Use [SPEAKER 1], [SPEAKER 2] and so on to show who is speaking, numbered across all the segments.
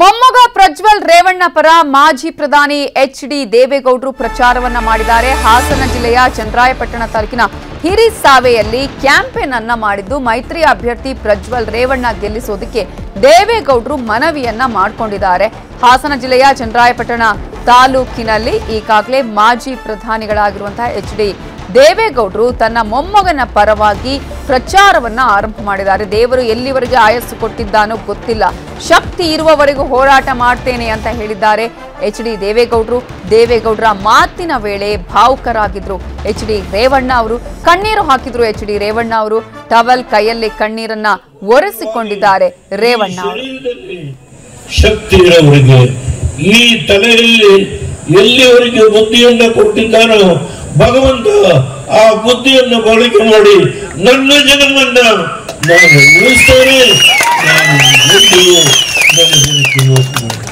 [SPEAKER 1] ಮೊಮ್ಮಗ ಪ್ರಜ್ವಲ್ ರೇವಣ್ಣ ಪರ ಮಾಜಿ ಪ್ರಧಾನಿ ಎಚ್ ಡಿ ದೇವೇಗೌಡರು ಪ್ರಚಾರವನ್ನ ಮಾಡಿದ್ದಾರೆ. ಹಾಸನ ಜಿಲ್ಲೆಯ ಚಂದ್ರಾಯಪಟ್ಟಣ ತಾಲೂಕಿನ ಹಿರಿಸಾವೆಯಲ್ಲಿ ಕ್ಯಾಂಪೇನ್ ಅನ್ನ ಮಾಡಿದ್ದು ಮೈತ್ರಿ ಅಭ್ಯರ್ಥಿ ಪ್ರಜ್ವಲ್ ರೇವಣ್ಣ ಗೆಲ್ಲಿಸೋದಕ್ಕೆ ದೇವೇಗೌಡರು ಮನವಿಯನ್ನ ಮಾಡಿಕೊಂಡಿದ್ದಾರೆ. ಹಾಸನ ಜಿಲ್ಲೆಯ ಚಂದ್ರಾಯಪಟ್ಟಣ ತಾಲೂಕಿನಲ್ಲಿ ಈಗಾಗಲೇ ಮಾಜಿ ಪ್ರಧಾನಿಗಳಾಗಿರುವಂತಹ ಎಚ್ ಡಿ ದೇವೇಗೌಡರು ತನ್ನ ಮೊಮ್ಮಗನ ಪರವಾಗಿ ಪ್ರಚಾರವನ್ನ ಆರಂಭ ಮಾಡಿದ್ದಾರೆ. ದೇವರು ಎಲ್ಲಿವರೆಗೆ ಆಯಸ್ಸು ಕೊಟ್ಟಿದ್ದಾನೋ ಗೊತ್ತಿಲ್ಲ. ಶಕ್ತಿ ಇರುವವರೆಗೂ ಹೋರಾಟ ಮಾಡ್ತೇನೆ ಅಂತ ಹೇಳಿದ್ದಾರೆ. ಎಚ್ ಡಿ ದೇವೇಗೌಡರು ದೇವೇಗೌಡರ ಮಾತಿನ ವೇಳೆ ಭಾವುಕರಾಗಿದ್ರು. ಎಚ್ ಡಿ ರೇವಣ್ಣ ಅವರು ಕಣ್ಣೀರು ಹಾಕಿದ್ರು. ಎಚ್ ಡಿ ರೇವಣ್ಣ ಅವರು ಟವಲ್ ಕೈಯಲ್ಲಿ ಕಣ್ಣೀರನ್ನ ಒರೆಸಿಕೊಂಡಿದ್ದಾರೆ. ರೇವಣ್ಣ
[SPEAKER 2] ಶಕ್ತಿ ಈ ತಲೆಯಲ್ಲಿ ಎಲ್ಲಿವರೆಗೆ ಬುದ್ಧಿಯನ್ನ ಕೊಟ್ಟಿದ್ದಾನೋ ಭಗವಂತ ಆ ಬುದ್ಧಿಯನ್ನು ಬಳಕೆ ಮಾಡಿ ನನ್ನ ಜಗವನ್ನ ನಾನು ಉಳಿಸ್ತೇನೆ. ನಾನು ಎಂದಿಗೂ ನನ್ನ ಜನಕ್ಕೆ ಮೋಸ ಮಾಡಲ್ಲ.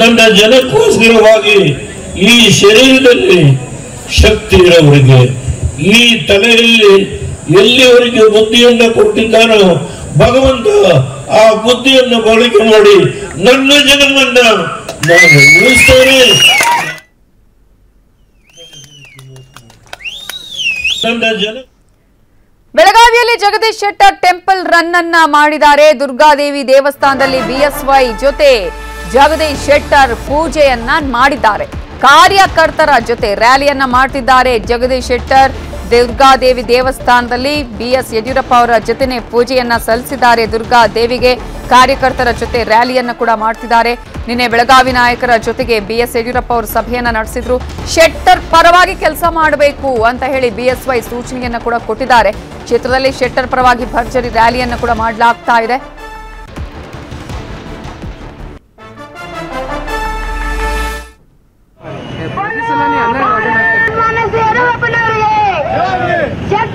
[SPEAKER 2] ನನ್ನ ಜನಕ್ಕೋಸ್ಕರವಾಗಿ ಈ ಶರೀರದಲ್ಲಿ ಶಕ್ತಿ ಇರೋವರಿಗೆ, ಈ ತಲೆಯಲ್ಲಿ ಎಲ್ಲಿವರೆಗೆ ಬುದ್ಧಿಯನ್ನ ಕೊಟ್ಟಿದ್ದಾನೋ, ಭಗವಂತ ಆ ಬುದ್ಧಿಯನ್ನು ಬಳಕೆ ಮಾಡಿ ನನ್ನ ಜಗವನ್ನ ನಾನು ಉಳಿಸ್ತೇನೆ ಜನ
[SPEAKER 1] ಬೆಳಗಾವಿಯಲ್ಲಿ ಜಗದೀಶ್ ಶೆಟ್ಟರ್ ಟೆಂಪಲ್ ರನ್ ಅನ್ನ ಮಾಡಿದ್ದಾರೆ. ದುರ್ಗಾದೇವಿ ದೇವಸ್ಥಾನದಲ್ಲಿ ಬಿಎಸ್ವೈ ಜೊತೆ ಜಗದೀಶ್ ಶೆಟ್ಟರ್ ಪೂಜೆಯನ್ನ ಮಾಡಿದ್ದಾರೆ. ಕಾರ್ಯಕರ್ತರ ಜೊತೆ ರ್ಯಾಲಿಯನ್ನ ಮಾಡ್ತಿದ್ದಾರೆ ಜಗದೀಶ್ ಶೆಟ್ಟರ್. ದುರ್ಗಾದೇವಿ ದೇವಸ್ಥಾನದಲ್ಲಿ ಬಿಎಸ್ ಯಡಿಯೂರಪ್ಪ ಅವರ ಜೊತೆನೆ ಪೂಜೆಯನ್ನ ಸಲ್ಲಿಸಿದ್ದಾರೆ. ದುರ್ಗಾ ದೇವಿಗೆ ಕಾರ್ಯಕರ್ತರ ಜೊತೆ ರ್ಯಾಲಿಯನ್ನ ಕೂಡ ಮಾಡ್ತಿದ್ದಾರೆ. ನಿನ್ನೆ ಬೆಳಗಾವಿ ನಾಯಕರ ಜೊತೆಗೆ ಬಿಎಸ್ ಯಡಿಯೂರಪ್ಪ ಅವರು ಸಭೆಯನ್ನ ನಡೆಸಿದ್ರು. ಶೆಟ್ಟರ್ ಪರವಾಗಿ ಕೆಲಸ ಮಾಡಬೇಕು ಅಂತ ಹೇಳಿ ಬಿಎಸ್ವೈ ಸೂಚನೆಯನ್ನ ಕೂಡ ಕೊಟ್ಟಿದ್ದಾರೆ. ಕ್ಷೇತ್ರದಲ್ಲಿ ಶೆಟ್ಟರ್ ಪರವಾಗಿ ಭರ್ಜರಿ ರ್ಯಾಲಿಯನ್ನ ಕೂಡ ಮಾಡಲಾಗ್ತಾ ಇದೆ.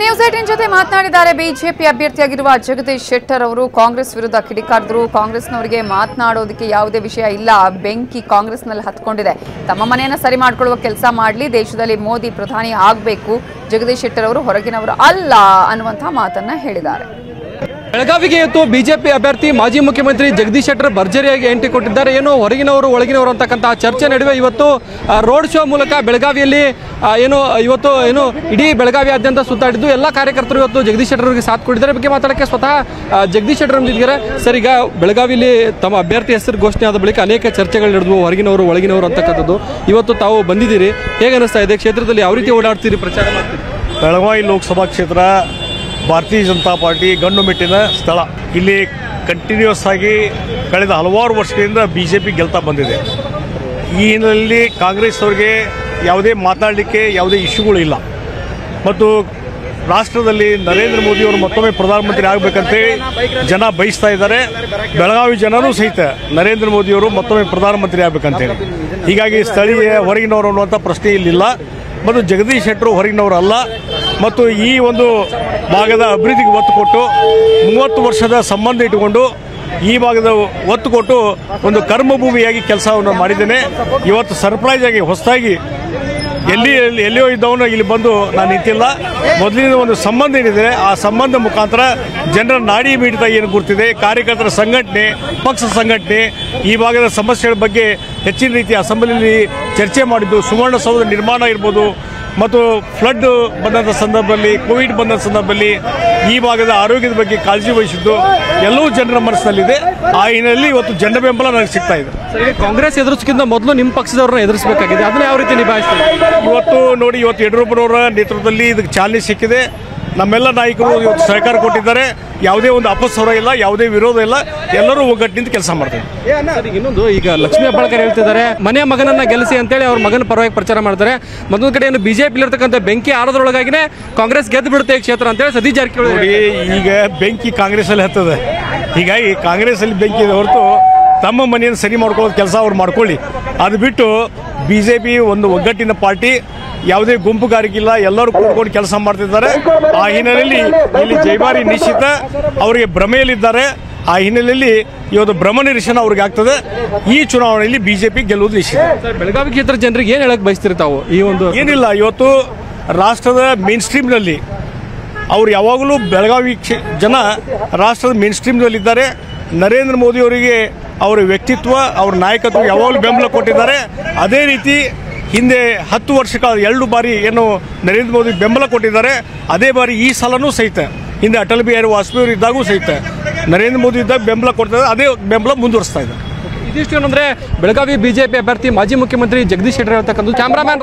[SPEAKER 1] ನ್ಯೂಸ್ ಏಟಿನ್ ಜೊತೆ ಮಾತನಾಡಿದ್ದಾರೆ. ಬಿಜೆಪಿ ಅಭ್ಯರ್ಥಿಯಾಗಿರುವ ಜಗದೀಶ್ ಶೆಟ್ಟರ್ ಅವರು ಕಾಂಗ್ರೆಸ್ ವಿರುದ್ಧ ಕಿಡಿಕಾರಿದ್ರು. ಕಾಂಗ್ರೆಸ್ನವರಿಗೆ ಮಾತನಾಡೋದಕ್ಕೆ ಯಾವುದೇ ವಿಷಯ ಇಲ್ಲ. ಬೆಂಕಿ ಕಾಂಗ್ರೆಸ್ನಲ್ಲಿ ಹತ್ಕೊಂಡಿದೆ. ತಮ್ಮ ಮನೆಯನ್ನು ಸರಿ ಮಾಡಿಕೊಳ್ಳುವ ಕೆಲಸ ಮಾಡಲಿ. ದೇಶದಲ್ಲಿ ಮೋದಿ ಪ್ರಧಾನಿ ಆಗಬೇಕು. ಜಗದೀಶ್ ಶೆಟ್ಟರ್ ಅವರು ಹೊರಗಿನವರು ಅಲ್ಲ ಅನ್ನುವಂಥ ಮಾತನ್ನ ಹೇಳಿದ್ದಾರೆ.
[SPEAKER 3] ಬೆಳಗಾವಿಗೆ ಇವತ್ತು ಬಿಜೆಪಿ ಅಭ್ಯರ್ಥಿ ಮಾಜಿ ಮುಖ್ಯಮಂತ್ರಿ ಜಗದೀಶ್ ಶೆಟ್ಟರ್ ಭರ್ಜರಿಯಾಗಿ ಎಂಟ್ರಿ ಕೊಟ್ಟಿದ್ದಾರೆ. ಏನು ಹೊರಗಿನವರು, ಒಳಗಿನವರು ಅಂತಕ್ಕಂತಹ ಚರ್ಚೆ ನಡುವೆ ಇವತ್ತು ರೋಡ್ ಶೋ ಮೂಲಕ ಬೆಳಗಾವಿಯಲ್ಲಿ ಏನು, ಇವತ್ತು ಏನು, ಇಡೀ ಬೆಳಗಾವಿಯಾದ್ಯಂತ ಸುತ್ತಾಡಿದ್ದು ಎಲ್ಲ ಕಾರ್ಯಕರ್ತರು ಇವತ್ತು ಜಗದೀಶ್ ಶೆಟ್ಟರ್ ಅವರಿಗೆ ಸಾಥ್ ಕೊಟ್ಟಿದ್ದಾರೆ. ಬಗ್ಗೆ ಮಾತಾಡಕ್ಕೆ ಸ್ವತಃ ಜಗದೀಶ್ ಶೆಟ್ಟರ್ ನಮ್ದಿದ್ದಾರೆ ಸರ್, ಈಗ ಬೆಳಗಾವಿಯಲ್ಲಿ ತಮ್ಮ ಅಭ್ಯರ್ಥಿ ಹೆಸರು ಘೋಷಣೆ ಆದ ಬಳಿಕ ಅನೇಕ ಚರ್ಚೆಗಳು ನಡೆದವು, ಹೊರಗಿನವರು, ಒಳಗಿನವರು ಅಂತಕ್ಕಂಥದ್ದು. ಇವತ್ತು ತಾವು ಬಂದಿದ್ದೀರಿ. ಹೇಗೆ ಅನಿಸ್ತಾ ಇದೆ? ಕ್ಷೇತ್ರದಲ್ಲಿ ಯಾವ ರೀತಿ ಓಡಾಡ್ತೀರಿ? ಪ್ರಚಾರ ಮಾಡ್ತೀರಿ?
[SPEAKER 4] ಬೆಳಗಾವಿ ಲೋಕಸಭಾ ಕ್ಷೇತ್ರ ಭಾರತೀಯ ಜನತಾ ಪಾರ್ಟಿ ಗಂಡು ಮೆಟ್ಟಿನ ಸ್ಥಳ. ಇಲ್ಲಿ ಕಂಟಿನ್ಯೂಸ್ ಆಗಿ ಕಳೆದ ಹಲವಾರು ವರ್ಷಗಳಿಂದ ಬಿ ಜೆ ಪಿ ಗೆಲ್ತಾ ಬಂದಿದೆ. ಈ ಹಿನ್ನೆಲೆಯಲ್ಲಿ ಕಾಂಗ್ರೆಸ್ ಅವರಿಗೆ ಯಾವುದೇ ಮಾತಾಡಲಿಕ್ಕೆ ಯಾವುದೇ ಇಶ್ಯೂಗಳು ಇಲ್ಲ. ಮತ್ತು ರಾಷ್ಟ್ರದಲ್ಲಿ ನರೇಂದ್ರ ಮೋದಿ ಅವರು ಮತ್ತೊಮ್ಮೆ ಪ್ರಧಾನಮಂತ್ರಿ ಆಗಬೇಕಂತೇಳಿ ಜನ ಬಯಸ್ತಾ ಇದ್ದಾರೆ. ಬೆಳಗಾವಿ ಜನರೂ ಸಹಿತ ನರೇಂದ್ರ ಮೋದಿಯವರು ಮತ್ತೊಮ್ಮೆ ಪ್ರಧಾನಮಂತ್ರಿ ಆಗಬೇಕಂತೇಳಿ. ಹೀಗಾಗಿ ಸ್ಥಳೀಯ ಹೊರಗಿನವರು ಅನ್ನುವಂಥ ಪ್ರಶ್ನೆ ಇಲ್ಲಿಲ್ಲ. ಮತ್ತು ಜಗದೀಶ್ ಶೆಟ್ಟರು ಹೊರಗಿನವರು ಅಲ್ಲ ಮತ್ತು ಈ ಒಂದು ಭಾಗದ ಅಭಿವೃದ್ಧಿಗೆ ಒತ್ತು ಕೊಟ್ಟು ಮೂವತ್ತು ವರ್ಷದ ಸಂಬಂಧ ಇಟ್ಟುಕೊಂಡು ಈ ಭಾಗದ ಒತ್ತು ಕೊಟ್ಟು ಒಂದು ಕರ್ಮಭೂಮಿಯಾಗಿ ಕೆಲಸವನ್ನು ಮಾಡಿದ್ದೇನೆ. ಇವತ್ತು ಸರ್ಪ್ರೈಸ್ ಆಗಿ, ಹೊಸದಾಗಿ ಎಲ್ಲಿ, ಎಲ್ಲಿ- ಎಲ್ಲಿಯೋ ಇದ್ದವನು ಇಲ್ಲಿ ಬಂದು ನಾನು ನಿಂತಿಲ್ಲ. ಮೊದಲಿನ ಒಂದು ಸಂಬಂಧ ಏನಿದೆ, ಆ ಸಂಬಂಧ ಮುಖಾಂತರ ಜನರ ನಾಡಿ ಮಿಡಿತ ಏನು ಗುರ್ತಿದೆ, ಕಾರ್ಯಕರ್ತರ ಸಂಘಟನೆ, ಪಕ್ಷ ಸಂಘಟನೆ, ಈ ಭಾಗದ ಸಮಸ್ಯೆಗಳ ಬಗ್ಗೆ ಹೆಚ್ಚಿನ ರೀತಿಯ ಅಸೆಂಬ್ಲಿಯಲ್ಲಿ ಚರ್ಚೆ ಮಾಡಿದ್ದು ಸುವರ್ಣಸೌಧ ನಿರ್ಮಾಣ ಇರ್ಬೋದು ಮತ್ತು ಫ್ಲಡ್ ಬಂದಂಥ ಸಂದರ್ಭದಲ್ಲಿ ಕೋವಿಡ್ ಬಂದ ಸಂದರ್ಭದಲ್ಲಿ ಈ ಭಾಗದ ಆರೋಗ್ಯದ ಬಗ್ಗೆ ಕಾಳಜಿ ವಹಿಸಿದ್ದು ಎಲ್ಲವೂ ಜನರ ಮನಸ್ಸಿನಲ್ಲಿದೆ. ಆ ಹಿನ್ನೆಲೆಯಲ್ಲಿ ಇವತ್ತು ಜನರ ಬೆಂಬಲ ನನಗೆ ಸಿಗ್ತಾ ಇದೆ.
[SPEAKER 3] ಕಾಂಗ್ರೆಸ್ ಎದುರಿಸಕ್ಕಿಂತ ಮೊದಲು ನಿಮ್ಮ ಪಕ್ಷದವ್ರನ್ನ ಎದುರಿಸಬೇಕಾಗಿದೆ. ಅದನ್ನ ಯಾವ ರೀತಿ ನಿಭಾಯಿಸ್ತಾರೆ?
[SPEAKER 4] ಇವತ್ತು ನೋಡಿ ಇವತ್ತು ಯಡಿಯೂರಪ್ಪನವರ ನೇತೃತ್ವದಲ್ಲಿ ಇದಕ್ಕೆ ಚಾಲನೆ ಸಿಕ್ಕಿದೆ. ನಮ್ಮೆಲ್ಲ ನಾಯಕರು ಇವತ್ತು ಸಹಕಾರ ಕೊಟ್ಟಿದ್ದಾರೆ. ಯಾವುದೇ ಒಂದು ಅಪಸ್ವರ ಇಲ್ಲ ಯಾವುದೇ ವಿರೋಧ ಇಲ್ಲ. ಎಲ್ಲರೂ ಒಗ್ಗಟ್ಟಿನಿಂದ ಕೆಲಸ ಮಾಡ್ತಾರೆ.
[SPEAKER 3] ಇನ್ನೊಂದು ಈಗ ಲಕ್ಷ್ಮೀ ಹೆಬ್ಬಾಳ್ಕರ್ ಹೇಳ್ತಿದ್ದಾರೆ ಮನೆ ಮಗನನ್ನ ಗೆಲ್ಲಿಸಿ ಅಂತೇಳಿ ಅವ್ರ ಮಗನ ಪರವಾಗಿ ಪ್ರಚಾರ ಮಾಡ್ತಾರೆ. ಮತ್ತೊಂದು ಕಡೆ ಏನು ಬಿಜೆಪಿ ಇರ್ತಕ್ಕಂಥ ಬೆಂಕಿ ಆರದ್ರೊಳಗಾಗಿನೇ ಕಾಂಗ್ರೆಸ್ ಗೆದ್ದು ಬಿಡುತ್ತೆ ಈ ಕ್ಷೇತ್ರ ಅಂತೇಳಿ ಸತೀಶ್ ಜಾರಕಿಹೊಳಿ
[SPEAKER 4] ನೋಡಿ ಈಗ ಬೆಂಕಿ ಕಾಂಗ್ರೆಸ್ ಅಲ್ಲಿ ಹತ್ತದೆ. ಹೀಗಾಗಿ ಕಾಂಗ್ರೆಸ್ ಅಲ್ಲಿ ಬೆಂಕಿ ಇದೆ ಹೊರತು ತಮ್ಮ ಮನೆಯನ್ನು ಸರಿ ಮಾಡ್ಕೊಳ್ಳೋದು ಕೆಲಸ ಅವ್ರು ಮಾಡ್ಕೊಳ್ಳಿ. ಅದು ಬಿಟ್ಟು ಬಿ ಜೆ ಪಿ ಒಂದು ಒಗ್ಗಟ್ಟಿನ ಪಾರ್ಟಿ ಯಾವುದೇ ಗುಂಪುಗಾರಿಕೆ ಇಲ್ಲ ಎಲ್ಲರೂ ಕೂಡ್ಕೊಂಡು ಕೆಲಸ ಮಾಡ್ತಿದ್ದಾರೆ. ಆ ಹಿನ್ನೆಲೆಯಲ್ಲಿ ಇಲ್ಲಿ ಜೈಮಾರಿ ನಿಶ್ಚಿತ ಅವರಿಗೆ ಭ್ರಮೆಯಲ್ಲಿದ್ದಾರೆ. ಆ ಹಿನ್ನೆಲೆಯಲ್ಲಿ ಇವತ್ತು ಭ್ರಮ ನಿರೀಕ್ಷಣ ಅವ್ರಿಗೆ ಆಗ್ತದೆ. ಈ ಚುನಾವಣೆಯಲ್ಲಿ ಬಿಜೆಪಿ ಗೆಲ್ಲುವುದು ನಿಶ್ಚಿತ.
[SPEAKER 3] ಬೆಳಗಾವಿ ಕ್ಷೇತ್ರ ಜನರಿಗೆ ಏನು ಹೇಳಕ್ ಬಯಸ್ತಿರ್ತಾವೆ ತಾವು ಈ ಒಂದು
[SPEAKER 4] ಏನಿಲ್ಲ ಇವತ್ತು ರಾಷ್ಟ್ರದ ಮೇನ್ ಸ್ಟ್ರೀಮ್ನಲ್ಲಿ ಅವ್ರು ಯಾವಾಗಲೂ ಬೆಳಗಾವಿ ಜನ ರಾಷ್ಟ್ರದ ಮೇನ್ ಸ್ಟ್ರೀಮ್ನಲ್ಲಿದ್ದಾರೆ ನರೇಂದ್ರ ಮೋದಿ ಅವರಿಗೆ ಅವರ ವ್ಯಕ್ತಿತ್ವ, ಅವರ ನಾಯಕತ್ವ ಯಾವಾಗಲೂ ಬೆಂಬಲ ಕೊಟ್ಟಿದ್ದಾರೆ. ಅದೇ ರೀತಿ ಹಿಂದೆ ಹತ್ತು ವರ್ಷಗಳ ಎರಡು ಬಾರಿ ಏನು ನರೇಂದ್ರ ಮೋದಿ ಬೆಂಬಲ ಕೊಟ್ಟಿದ್ದಾರೆ. ಅದೇ ಬಾರಿ ಈ ಸಲನೂ ಸಹಿತ, ಹಿಂದೆ ಅಟಲ್ ಬಿಹಾರಿ ವಾಜಪೇಯಿ ಇದ್ದಾಗೂ ಸಹಿತ ನರೇಂದ್ರ ಮೋದಿ ಇದ್ದಾಗ ಬೆಂಬಲ ಕೊಡ್ತಾರೆ ಅದೇ ಬೆಂಬಲ ಮುಂದುವರಿಸ್ತಾ ಇದ್ದಾರೆ.
[SPEAKER 3] ಇದಿಷ್ಟು ಏನಂದ್ರೆ ಬೆಳಗಾವಿ ಬಿಜೆಪಿ ಅಭ್ಯರ್ಥಿ ಮಾಜಿ ಮುಖ್ಯಮಂತ್ರಿ ಜಗದೀಶ್ ಶೆಟ್ಟರ್ ಹೇಳ್ತಕ್ಕಂಥ ಕ್ಯಾಮ್ರಾಮ್ಯಾನ್